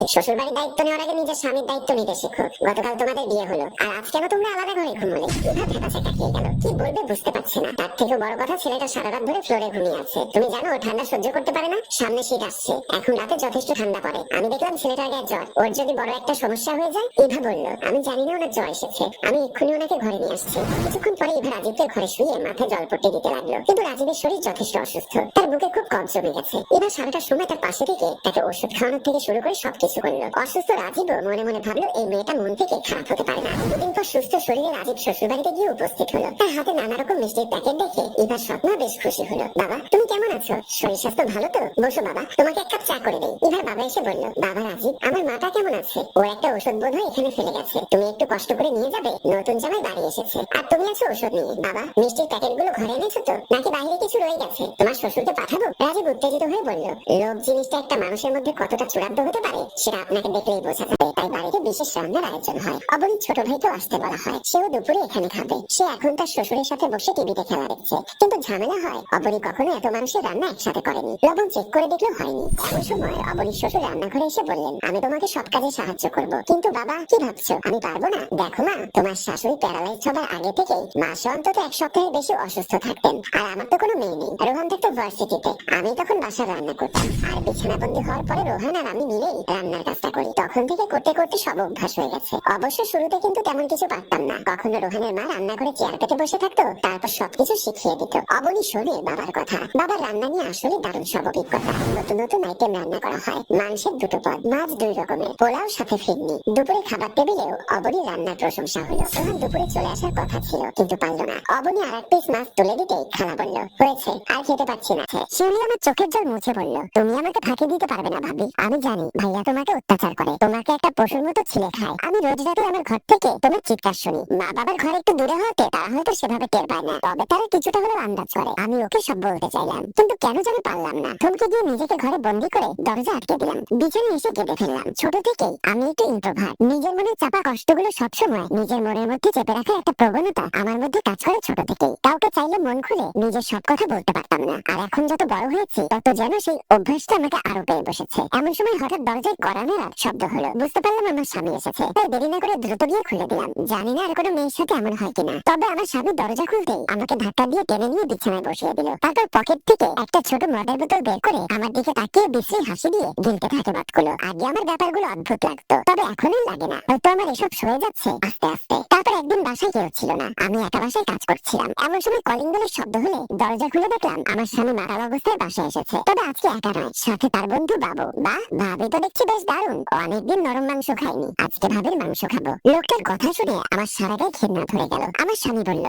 শ্বশুর দায়িত্ব নেওয়ার আগে নিজের স্বামীর দায়িত্ব নিতে শেখো। গতকাল তোমাদের বিয়ে হলো, আর আজ তোমরা আলাদা ঘরে ঘুমোলে। কি বলবে বুঝতে পারছে না। তার থেকে বড় কথা, ছেলেটা সারা রাত ধরে ফ্লোরে ঘুমিয়ে আছে। তুমি জানো, ও ঠান্ডা সহ্য করতে পারে না, সামনে শীত আসছে। এখন রাতে যথেষ্ট ঠান্ডা পড়ে। আমি দেখলাম ছেলেটার গায়ে জ্বর। ওর যদি বড় একটা সমস্যা হয়ে যায়, ইভা বলল, আমি জানি না ওনার জ্বর এসেছে। আমি এক্ষুনি ওনাকে ঘরে নিয়ে আসছি। কিছুক্ষণ পরে ইভা রাজীবকে ঘরে শুয়ে মাথায় জল পট্টি দিতে লাগল। কিন্তু রাজীবের শরীর যথেষ্ট অসুস্থ। তার বুকে খুব কফ জমে গেছে। এবার সারাটা সময় তার পাশে থেকে তাকে ওষুধ খাওয়ানোর থেকে শুরু করে সবকিছু করল। অসুস্থ রাজীব মনে মনে ভাবলো, এই মেয়েটা মন থেকে খারাপ হতে পারে না। দুদিন পর সুস্থ শরীরে রাজীব শ্বশুর বাড়িতে গিয়ে উপস্থিত হলো। তার হাতে নানা রকম মিষ্টির প্যাকেট দেখে এবার স্বপ্ন বেশ খুশি হলো। বাবা কেমন আছো? শরীর স্বাস্থ্য ভালো তো? বসো বাবা, তোমাকে এক কাপ চা করে দেই। এবার বাবা এসে বলল, বাবা রাজীব, আমার মাটা কেমন আছে? ওর একটা ওষুধ বোধ হয় এখানে ফেলে গেছে। তুমি একটু কষ্ট করে নিয়ে যাবে? নতুন জামাই বাড়ি এসেছে। আর তুমি আছো ওষুধ নিয়ে? বাবা, মিষ্টির প্যাকেটগুলো ঘরে এনেছো তো? নাকি বাইরে কিছু রয়ে গেছে? তোমার শ্বশুরকে পাঠাবো? রাজীব উত্তেজিত হয়ে বলল, লোভ জিনিসটা একটা মানুষের মধ্যে কতটা চূড়ান্ত হতে পারে, সেটা আপনাকে দেখলেই বোঝা যাবে। তাই বাড়িতে বিশেষ রান্নার আয়োজন হয়। অবনীর ছোট ভাইকেও আসতে বলা হয়। সেও দুপুরে এখানে খাবে। সে এখন তার শ্বশুরের সাথে বসে টিভিতে খেলা দেখছে। কিন্তু ঝামেলা হয়। অবনী কখনো এত মানুষের রান্না একসাথে করেনি। লবণ চেক করে দেখলেও হয়নি। এমন সময় অবনীর শ্বশুর রান্নাঘরে এসে বললেন, আমি তোমাকে সব কাজে সাহায্য করব। কিন্তু বাবা, কি ভাবছ? আমি পারব না। দেখো না তোমার শাশুড়ি প্যারালাইজ হবার আগে থেকেই মাসে অন্তত এক সপ্তাহের বেশি অসুস্থ থাকতেন। আর আমার তো কোনো মেয়ে নেই। রোহান থাকতো ভার্সিটিতে আমি তখন বাসার রান্না করতাম। আর বিছানাবন্দি হওয়ার পরে রোহান আর আমি মিলেই রান্নার কাজটা করি। তখন থেকে করতে করতে সব অভ্যাস হয়ে গেছে। অবশ্য শুরুতে কিন্তু তেমন কিছু পারতাম না। কখনো রোহানের মা রান্নাঘরে চেয়ার পেতে বসে থাকতো, তারপর সবকিছু শিখিয়ে দিত। অবনী শোনে বাবার কথা। বাবার রান্না নিয়ে আসলে দারুণ সব অভিজ্ঞতা। নতুন নতুন আইটেম রান্না করা হয়, মাংসের দুটো পদ, মাছ দুই রকমের, পোলাও সাথে ফিরনি। দুপুরে খাবার টেবিলেও অবনী রান্নার প্রশংসা হলো। রোহান দুপুরে চলে আসার কথা ছিল, কিন্তু পারল না। অবনী আর এক পিস মাছ তুলে দিতেই খালা বলল, হয়েছে, আর খেতে পাচ্ছি না। শিউলি আমার চোখের জল মুছে বলল তুমি আমাকে ফাঁকি দিতে পারবে না ভাবি, আমি জানি, ভাইয়া তোমাকে অত্যাচার করে। তোমাকে একটা পশুর মতো ছিলে খায়। আমি রোজ রাতে আমার ঘর থেকে তোমার চিৎকার শুনি। মা বাবার ঘর একটু দূরে হতে তারা হয়তো সেভাবে টের পায় না। তবে তারা কিছুটা হলেও আন্দাজ করে। আমি ওকে সব বলতে চাইলাম। কিন্তু কেন যেন পারলাম না। থমকে গিয়ে নিজেকে ঘরে বন্দি করে দরজা আটকে দিলাম। বিছানে এসে কেঁদে ফেললাম। ছোট থেকেই আমি একটু ইন্ট্রোভার্ট নিজের মনে চাপা কষ্টগুলো সবসময় নিজের মনের মধ্যে চেপে রাখার একটা প্রবণতা আমার মধ্যে কাজ করে ছোট থেকেই। কাউকে চাইলে মন খুলে নিজের সব কথা বলতে পারতাম না। আর এখন যত বড় হয়েছি, তত যেন সেই অভ্যাসটা আমাকে আরও পেয়ে বসেছে। এমন সময় হঠাৎ দরজায় কড়া নাড়ার শব্দ হলো। বুঝতে পারলাম আমার স্বামী এসেছে। তাই দেরি না করে দ্রুত গিয়ে খুলে দিলাম। জানি না আর কোনো মেয়ের সাথে এমন হয় কিনা। তবে আমার স্বামী দরজা খুলতেই আমাকে ধাক্কা দিয়ে টেনে নিয়ে বিছানায় বসিয়ে দিল। তারপর পকেট থেকে একটা ছোট মদের বোতল বের করে আমার দিকে তাকিয়ে বিশ্রী হাসি দিয়ে গিলতে থাকে মতগুলো আগে আমার ব্যাপারগুলো অদ্ভুত লাগতো, তবে এখন লাগে না। হয়তো আমার এসব সয়ে যাচ্ছে আস্তে আস্তে। তারপর একদিন বাসায় কেউ ছিল না। আমি একা বাসায় কাজ করছিলাম। এমন সময় কলিং বেলের শব্দ হলে দরজা খুলে দেখলাম আমার স্বামী মারাল অবস্থায় বাসায় এসেছে। তবে আজকে একা নয়, সাথে তার বন্ধু বাবু। বা, ভাবি তো দেখছি বেশ দারুণ। অনেকদিন নরম মাংস খাইনি আজকে ভাবির মাংস খাব। লোকটার কথা শুনে আমার সারা গায়ে ঘেন্না ধরে গেল। আমার স্বামী বলল